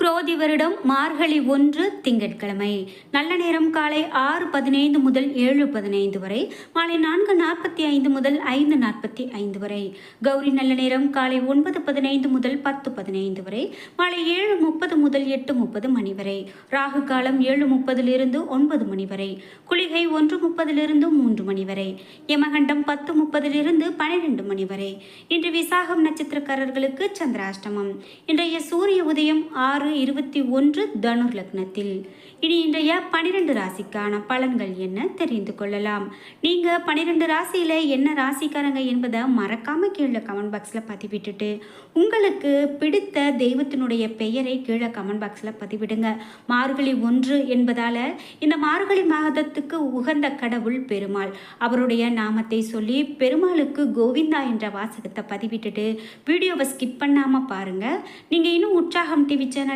குரோதி வருடம் மார்கழி ஒன்று திங்கட்கிழமை. நல்ல நேரம் காலை ஆறு பதினைந்து முதல் ஏழு பதினைந்து வரை மாலை நான்கு நாற்பத்தி ஐந்து முதல் ஐந்து நாற்பத்தி ஐந்து வரை. கௌரி நல்ல நேரம் காலை ஒன்பது பதினைந்து முதல் பத்து பதினைந்து வரை மாலை ஏழு முப்பது முதல் எட்டு முப்பது மணி வரை. ராகு காலம் ஏழு முப்பதிலிருந்து ஒன்பது மணி வரை. குளிகை ஒன்று முப்பதிலிருந்து மூன்று மணி வரை. யமகண்டம் பத்து முப்பதிலிருந்து பனிரெண்டு மணி வரை. இன்று விசாகம் நட்சத்திரக்காரர்களுக்கு சந்திராஷ்டமம். இன்றைய சூரிய உதயம் ஆறு இருபத்தி ஒன்று தனுர் லக்னத்தில். இனி இன்றைய பனிரெண்டு ராசிக்கான பலன்கள் என்ன தெரிந்து கொள்ளலாம். நீங்க பனிரெண்டு ராசியில என்ன ராசிக்காரங்க என்பதை மறக்காம கீழே கமெண்ட் பாக்ஸ்ல பதிவிட்டுட்டு உங்களுக்கு பிடித்த தெய்வத்தினுடைய பெயரை கீழே கமெண்ட் பாக்ஸ்ல பதிவிடுங்க. மார்கழி ஒன்று என்பதால இந்த மார்கழி மாதத்துக்கு உகந்த கடவுள் பெருமாள். அவருடைய நாமத்தை சொல்லி பெருமாளுக்கு கோவிந்தா என்ற வாசகத்தை பதிவிட்டுட்டு வீடியோவை ஸ்கிப் பண்ணாம பாருங்க. நீங்க இன்னும் உற்சாகம் டிவி சேனல்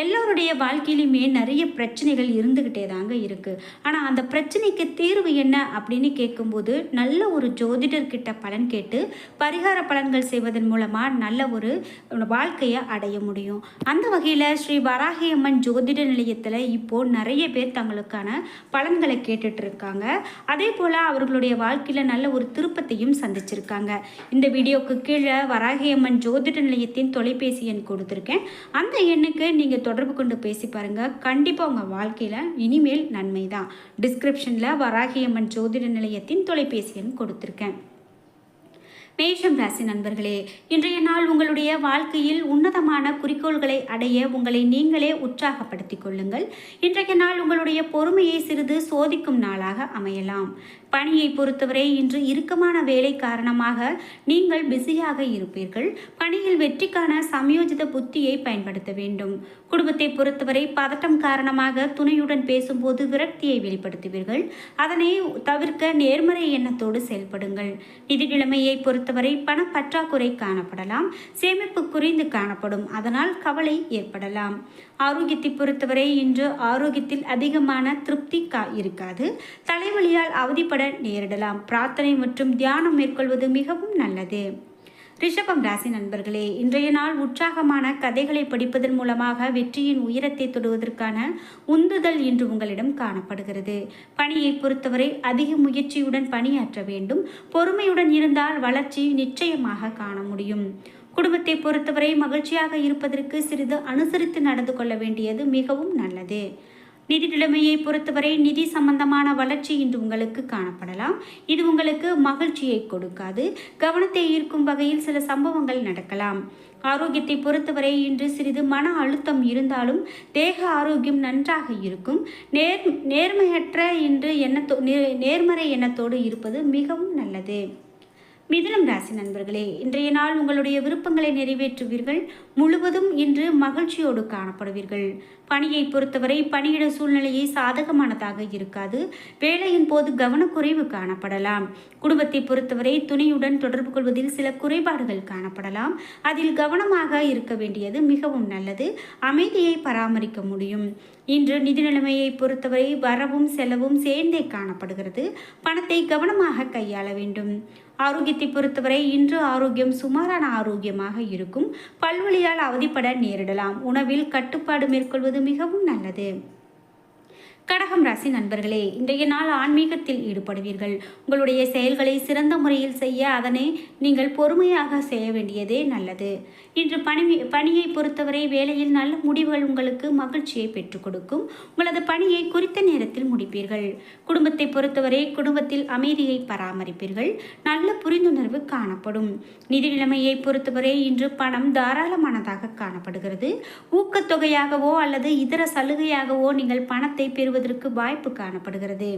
எல்லோருடைய வாழ்க்கையிலுமே நிறைய பிரச்சனைகள் இருந்துக்கிட்டே தாங்க இருக்குது ஆனால் அந்த பிரச்சனைக்கு தீர்வு என்ன அப்படின்னு கேட்கும்போது நல்ல ஒரு ஜோதிடர்கிட்ட பலன் கேட்டு பரிகார பலன்கள் செய்வதன் மூலமாக நல்ல ஒரு வாழ்க்கையை அடைய முடியும். அந்த வகையில் ஸ்ரீ வராகியம்மன் ஜோதிட நிலையத்தில் இப்போது நிறைய பேர் தங்களுக்கான பலன்களை கேட்டுட்ருக்காங்க அதே போல் அவர்களுடைய வாழ்க்கையில் நல்ல ஒரு திருப்பத்தையும் சந்திச்சிருக்காங்க. இந்த வீடியோக்கு கீழே வராகியம்மன் ஜோதிட நிலையத்தின் தொலைபேசி எண் கொடுத்துருக்கேன். அந்த எண்ணுக்கு நீங்கள் தொடர்பு கொண்டு பேசி பாருங்கள் கண்டிப்பாக உங்கள் வாழ்க்கையில் இனிமேல் நன்மை தான் டிஸ்கிரிப்ஷனில் வராகியம்மன் ஜோதிட நிலையத்தின் தொலைபேசி எண் கொடுத்துருக்கேன். மேஷம் ராசி நண்பர்களே இன்றைய நாள் உங்களுடைய வாழ்க்கையில் உன்னதமான குறிக்கோள்களை அடைய உங்களை நீங்களே உற்சாகப்படுத்திக் கொள்ளுங்கள். இன்றைய நாள் உங்களுடைய பொறுமையை சிறிது சோதிக்கும் நாளாக அமையலாம். பணியை பொறுத்தவரை இன்று இறுக்கமான வேலை காரணமாக நீங்கள் பிஸியாக இருப்பீர்கள். பணியில் வெற்றிக்கான சமயோஜித புத்தியை பயன்படுத்த வேண்டும். குடும்பத்தை பொறுத்தவரை பதட்டம் காரணமாக துணையுடன் பேசும்போது விரக்தியை வெளிப்படுத்துவீர்கள். அதனை தவிர்க்க நேர்மறை எண்ணத்தோடு செயல்படுங்கள். நிதி நிலைமையை பொறுத்தவரை பணப்பற்றாக்குறை காணப்படலாம் சேமிப்பு குறைந்து காணப்படும் அதனால் கவலை ஏற்படலாம். ஆரோக்கியத்தை பொறுத்தவரை இன்று ஆரோக்கியத்தில் அதிகமான திருப்தி கா இருக்காது. தலைவலியால் அவதிப்பட நேரிடலாம். பிரார்த்தனை மற்றும் தியானம் மேற்கொள்வது மிகவும் நல்லது. ரிஷபம் ராசி நண்பர்களே இன்றைய நாள் உற்சாகமான கதைகளை படிப்பதன் மூலமாக வெற்றியின் உயரத்தை தொடுவதற்கான உந்துதல் இன்று உங்களிடம் காணப்படுகிறது. பணியை பொறுத்தவரை அதிக முயற்சியுடன் பணியாற்ற வேண்டும். பொறுமையுடன் இருந்தால் வளர்ச்சி நிச்சயமாக காண முடியும். குடும்பத்தை பொறுத்தவரை மகிழ்ச்சியாக இருப்பதற்கு சிறிது அனுசரித்து நடந்து கொள்ள வேண்டியது மிகவும் நல்லது. நிதி நிலைமையை பொறுத்தவரை நிதி சம்பந்தமான வளர்ச்சி இன்று உங்களுக்கு காணப்படலாம். இது உங்களுக்கு மகிழ்ச்சியை கொடுக்காது. கவனத்தை ஈர்க்கும் வகையில் சில சம்பவங்கள் நடக்கலாம். ஆரோக்கியத்தை பொறுத்தவரை இன்று சிறிது மன அழுத்தம் இருந்தாலும் தேக ஆரோக்கியம் நன்றாக இருக்கும். நேர் நேர்மையற்ற இன்று எண்ணத்தோ நேர்மறை எண்ணத்தோடு இருப்பது மிகவும் நல்லது. மிதுனம் ராசி நண்பர்களே இன்றைய நாள் உங்களுடைய விருப்பங்களை நிறைவேற்றுவீர்கள். முழுவதும் இன்று மகிழ்ச்சியோடு காணப்படுவீர்கள். பணியை பொறுத்தவரை பணியிட சூழ்நிலையை சாதகமானதாக இருக்காது. வேலையின் போது கவனக்குறைவு காணப்படலாம். குடும்பத்தை பொறுத்தவரை துணையுடன் தொடர்பு கொள்வதில் சில குறைபாடுகள் காணப்படலாம். அதில் கவனமாக இருக்க வேண்டியது மிகவும் நல்லது. அமைதியை பராமரிக்க முடியும். இன்று நிதி நிலைமையை பொறுத்தவரை வரவும் செலவும் சேர்ந்தே காணப்படுகிறது. பணத்தை கவனமாக கையாள வேண்டும். ஆரோக்கியத்தை பொறுத்தவரை இன்று ஆரோக்கியம் சுமாரான ஆரோக்கியமாக இருக்கும். பல்வழியால் அவதிப்பட நேரிடலாம். உணவில் கட்டுப்பாடு மேற்கொள்வது மிகவும் நல்லது. ராசி நண்பர்களே இன்றைய நாள் ஆன்மீகத்தில் ஈடுபடுவீர்கள். உங்களுடைய செயல்களை சிறந்த முறையில் செய்ய அதனை நீங்கள் பொறுமையாக செய்ய வேண்டியதே நல்லது. இன்று பணி பணியை பொறுத்தவரை வேலையில் நல்ல முடிவுகள் உங்களுக்கு மகிழ்ச்சியை பெற்றுக் கொடுக்கும். உங்களது பணியை குறித்த நேரத்தில் முடிப்பீர்கள். குடும்பத்தை பொறுத்தவரை குடும்பத்தில் அமைதியை பராமரிப்பீர்கள். நல்ல புரிந்துணர்வு காணப்படும். நிதி நிலைமையை பொறுத்தவரை இன்று பணம் தாராளமானதாக காணப்படுகிறது. ஊக்கத்தொகையாகவோ அல்லது இதர சலுகையாகவோ நீங்கள் பணத்தை பெறுவதற்கு பெறுவதற்கு வாய்ப்பு காணப்படுகிறது.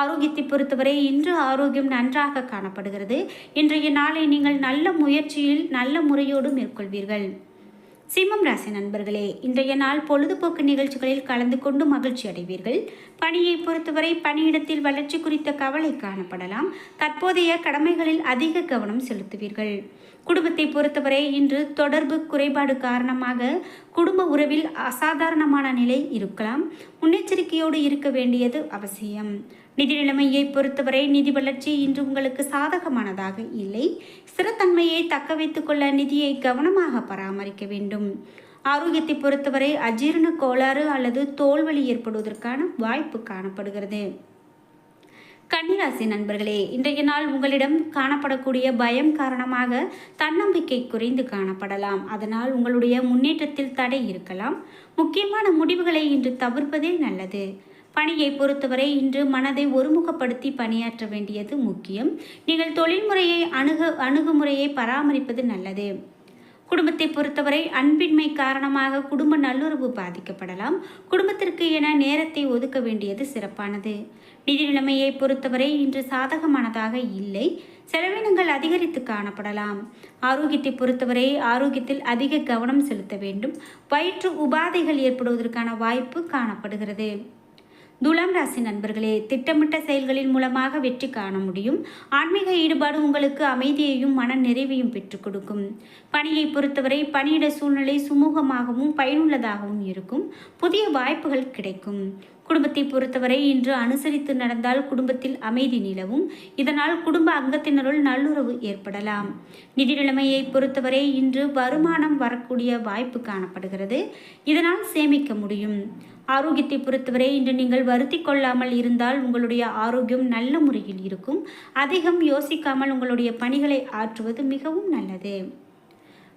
ஆரோக்கியத்தை பொறுத்தவரை இன்று ஆரோக்கியம் நன்றாக காணப்படுகிறது. இன்றைய நாளை நீங்கள் நல்ல முயற்சியில் நல்ல முறையோடு மேற்கொள்வீர்கள். சிம்மம் ராசி நண்பர்களே இன்றைய நாள் பொழுதுபோக்கு நிகழ்ச்சிகளில் கலந்து கொண்டு மகிழ்ச்சி அடைவீர்கள். பணியை பொறுத்தவரை பணியிடத்தில் வளர்ச்சி குறித்த கவலை காணப்படலாம். தற்போதைய கடமைகளில் அதிக கவனம் செலுத்துவீர்கள். குடும்பத்தை பொறுத்தவரை இன்று தொடர்பு குறைபாடு காரணமாக குடும்ப உறவில் அசாதாரணமான நிலை இருக்கலாம். முன்னெச்சரிக்கையோடு இருக்க வேண்டியது அவசியம். நிதி நிலைமையை பொறுத்தவரை நிதி வளர்ச்சி இன்று உங்களுக்கு சாதகமானதாக இல்லை. ஸ்திரத்தன்மையை தக்க வைத்துக் கொள்ள நிதியை கவனமாக பராமரிக்க வேண்டும். ஆரோக்கியத்தை பொறுத்தவரை அஜீரண கோளாறு அல்லது தோல்வலி ஏற்படுவதற்கான வாய்ப்பு காணப்படுகிறது. கன்னிராசி நண்பர்களே இன்றைய நாள் உங்களிடம் காணப்படக்கூடிய பயம் காரணமாக தன்னம்பிக்கை குறைந்து காணப்படலாம். அதனால் உங்களுடைய முன்னேற்றத்தில் தடை இருக்கலாம். முக்கியமான முடிவுகளை இன்று தவிர்ப்பதே நல்லது. பணியை பொறுத்தவரை இன்று மனதை ஒருமுகப்படுத்தி பணியாற்ற வேண்டியது முக்கியம். நீங்கள் தொழில்முறையை அணுகு அணுகுமுறையை பராமரிப்பது நல்லது. குடும்பத்தை பொறுத்தவரை அன்பின்மை காரணமாக குடும்ப நல்லுறவு பாதிக்கப்படலாம். குடும்பத்திற்கு என நேரத்தை ஒதுக்க வேண்டியது சிறப்பானது. நிதி நிலைமையை பொறுத்தவரை இன்று சாதகமானதாக இல்லை. செலவினங்கள் அதிகரித்து காணப்படலாம். ஆரோக்கியத்தை பொறுத்தவரை ஆரோக்கியத்தில் அதிக கவனம் செலுத்த வேண்டும். வயிற்று உபாதைகள் ஏற்படுவதற்கான வாய்ப்பு காணப்படுகிறது. துலாம் ராசி நண்பர்களே திட்டமிட்ட செயல்களின் மூலமாக வெற்றி காண முடியும். ஆன்மீக ஈடுபாடு உங்களுக்கு அமைதியையும் மன நிறைவையும் பெற்றுக் கொடுக்கும். பணியை பொறுத்தவரை பணியிட சூழ்நிலை சுமூகமாகவும் பயனுள்ளதாகவும் இருக்கும். புதிய வாய்ப்புகள் கிடைக்கும். குடும்பத்தை பொறுத்தவரை இன்று அனுசரித்து நடந்தால் குடும்பத்தில் அமைதி நிலவும். இதனால் குடும்ப அங்கத்தினருள் நல்லுறவு ஏற்படலாம். நிதி நிலைமையை பொறுத்தவரை இன்று வருமானம் வரக்கூடிய வாய்ப்பு காணப்படுகிறது. இதனால் சேமிக்க முடியும். ஆரோக்கியத்தை பொறுத்தவரை இன்று நீங்கள் வருத்தி கொள்ளாமல் இருந்தால் உங்களுடைய ஆரோக்கியம் நல்ல முறையில் இருக்கும். அதிகம் யோசிக்காமல் உங்களுடைய பணிகளை ஆற்றுவது மிகவும் நல்லது.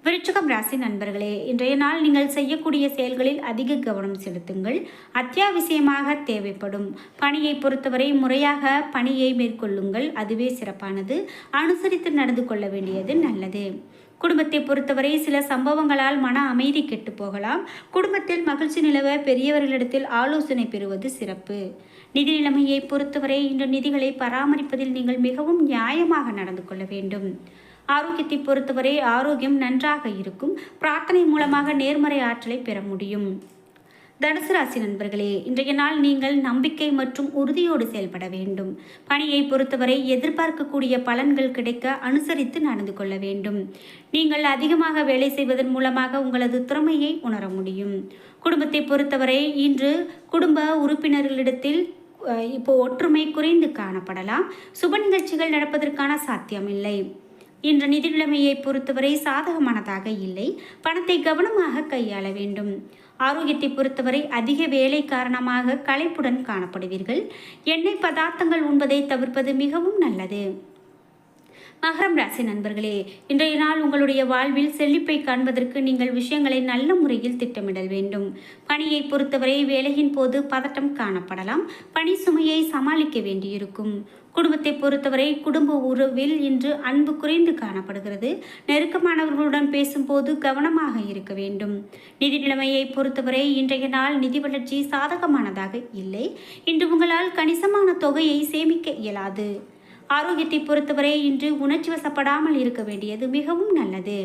விருச்சகம் ராசி நண்பர்களே இன்றைய நாள் நீங்கள் செய்யக்கூடிய செயல்களில் அதிக கவனம் செலுத்துங்கள். அத்தியாவசியமாக தேவைப்படும். பணியை பொறுத்தவரை முறையாக பணியை மேற்கொள்ளுங்கள். அதுவே சிறப்பானது. அனுசரித்து நடந்து கொள்ள வேண்டியது நல்லது. குடும்பத்தை பொறுத்தவரை சில சம்பவங்களால் மன அமைதி கெட்டு போகலாம். குடும்பத்தில் மகிழ்ச்சி நிலவ பெரியவர்களிடத்தில் ஆலோசனை பெறுவது சிறப்பு. நிதி நிலைமையை பொறுத்தவரை இன்று நிதிகளை பராமரிப்பதில் நீங்கள் மிகவும் நியாயமாக நடந்து கொள்ள வேண்டும். ஆரோக்கியத்தை பொறுத்தவரை ஆரோக்கியம் நன்றாக இருக்கும். பிரார்த்தனை மூலமாக நேர்மறை ஆற்றலை பெற முடியும். தனுசு ராசி நண்பர்களே இன்றைய நாள் நீங்கள் நம்பிக்கை மற்றும் உறுதியோடு செயல்பட வேண்டும். பணியை பொறுத்தவரை எதிர்பார்க்கக்கூடிய பலன்கள் கிடைக்க அனுசரித்து நடந்து கொள்ள வேண்டும். நீங்கள் அதிகமாக வேலை செய்வதன் மூலமாக உங்களது திறமையை உணர முடியும். குடும்பத்தை பொறுத்தவரை இன்று குடும்ப உறுப்பினர்களிடத்தில் இப்போ ஒற்றுமை குறைந்து காணப்படலாம். சுப நிகழ்ச்சிகள் நடப்பதற்கான சாத்தியமில்லை. இன்று நிதி நிலைமையை பொறுத்தவரை சாதகமானதாக இல்லை. பணத்தை கவனமாக கையாள வேண்டும். ஆரோக்கியத்தை பொறுத்தவரை அதிக வேலை காரணமாக களைப்புடன் காணப்படுவீர்கள். எண்ணெய் பதார்த்தங்கள் உண்பதை தவிர்ப்பது மிகவும் நல்லது. மகரம் ராசி நண்பர்களே இன்றைய நாள் உங்களுடைய வாழ்வில் செழிப்பை காண்பதற்கு நீங்கள் விஷயங்களை நல்ல முறையில் திட்டமிடல் வேண்டும். பணியை பொறுத்தவரை வேலையின் போது பதட்டம் காணப்படலாம். பணி சுமையை சமாளிக்க வேண்டியிருக்கும். குடும்பத்தை பொறுத்தவரை குடும்ப உறவில் இன்று அன்பு குறைந்து காணப்படுகிறது. நெருக்கமானவர்களுடன் பேசும்போது கவனமாக இருக்க வேண்டும். நிதி நிலைமையை பொறுத்தவரை இன்றைய நாள் நிதி வளர்ச்சி சாதகமானதாக இல்லை. இன்று உங்களால் கணிசமான தொகையை சேமிக்க இயலாது. ஆரோக்கியத்தை பொறுத்தவரை இன்று உணர்ச்சி வசப்படாமல் இருக்க வேண்டியது மிகவும் நல்லது.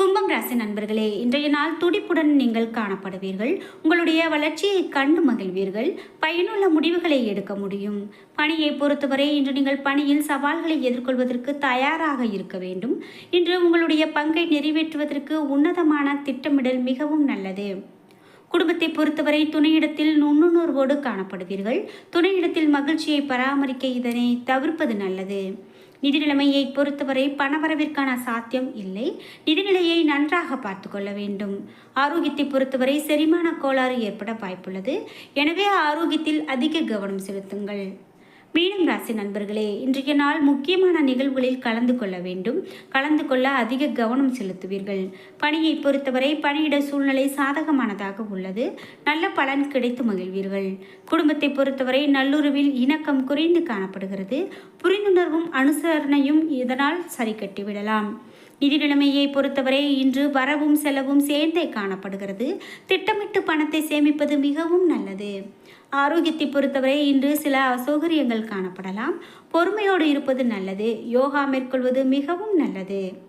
கும்பம் ராசி நண்பர்களே இன்றைய நாள் துடிப்புடன் நீங்கள் காணப்படுவீர்கள். உங்களுடைய வளர்ச்சியை கண்டு மகிழ்வீர்கள். பயனுள்ள முடிவுகளை எடுக்க முடியும். பணியை பொறுத்தவரை இன்று நீங்கள் பணியில் சவால்களை எதிர்கொள்வதற்கு தயாராக இருக்க வேண்டும். இன்று உங்களுடைய பங்கை நிறைவேற்றுவதற்கு உன்னதமான திட்டமிடல் மிகவும் நல்லது. குடும்பத்தை பொறுத்தவரை துணையிடத்தில் நுண்ணுணர்வோடு காணப்படுவீர்கள். துணையிடத்தில் மகிழ்ச்சியை பராமரிக்க இதனை தவிர்ப்பது நல்லது. நிதி நிலைமையை பொறுத்தவரை பணவரவிற்கான சாத்தியம் இல்லை. நிதிநிலையை நன்றாக பார்த்து கொள்ள வேண்டும். ஆரோக்கியத்தை பொறுத்தவரை செரிமான கோளாறு ஏற்பட வாய்ப்புள்ளது. எனவே ஆரோக்கியத்தில் அதிக கவனம் செலுத்துங்கள். மீனம் ராசி நண்பர்களே இன்றைய நாள் முக்கியமான நிகழ்வுகளில் கலந்து கொள்ள வேண்டும். கலந்து கொள்ள அதிக கவனம் செலுத்துவீர்கள். பணியை பொறுத்தவரை பணியிட சூழ்நிலை சாதகமானதாக உள்ளது. நல்ல பலன் கிடைத்து மகிழ்வீர்கள். குடும்பத்தை பொறுத்தவரை நல்லுறவில் இணக்கம் குறைந்து காணப்படுகிறது. புரிந்துணர்வும் அனுசரணையும் இதனால் சரி கட்டிவிடலாம். நிதிநிலைமையை பொறுத்தவரை இன்று வரவும் செலவும் சேர்ந்தே காணப்படுகிறது. திட்டமிட்டு பணத்தை சேமிப்பது மிகவும் நல்லது. ஆரோக்கியத்தை பொறுத்தவரை இன்று சில அசௌகரியங்கள் காணப்படலாம். பொறுமையோடு இருப்பது நல்லது. யோகா மேற்கொள்வது மிகவும் நல்லது.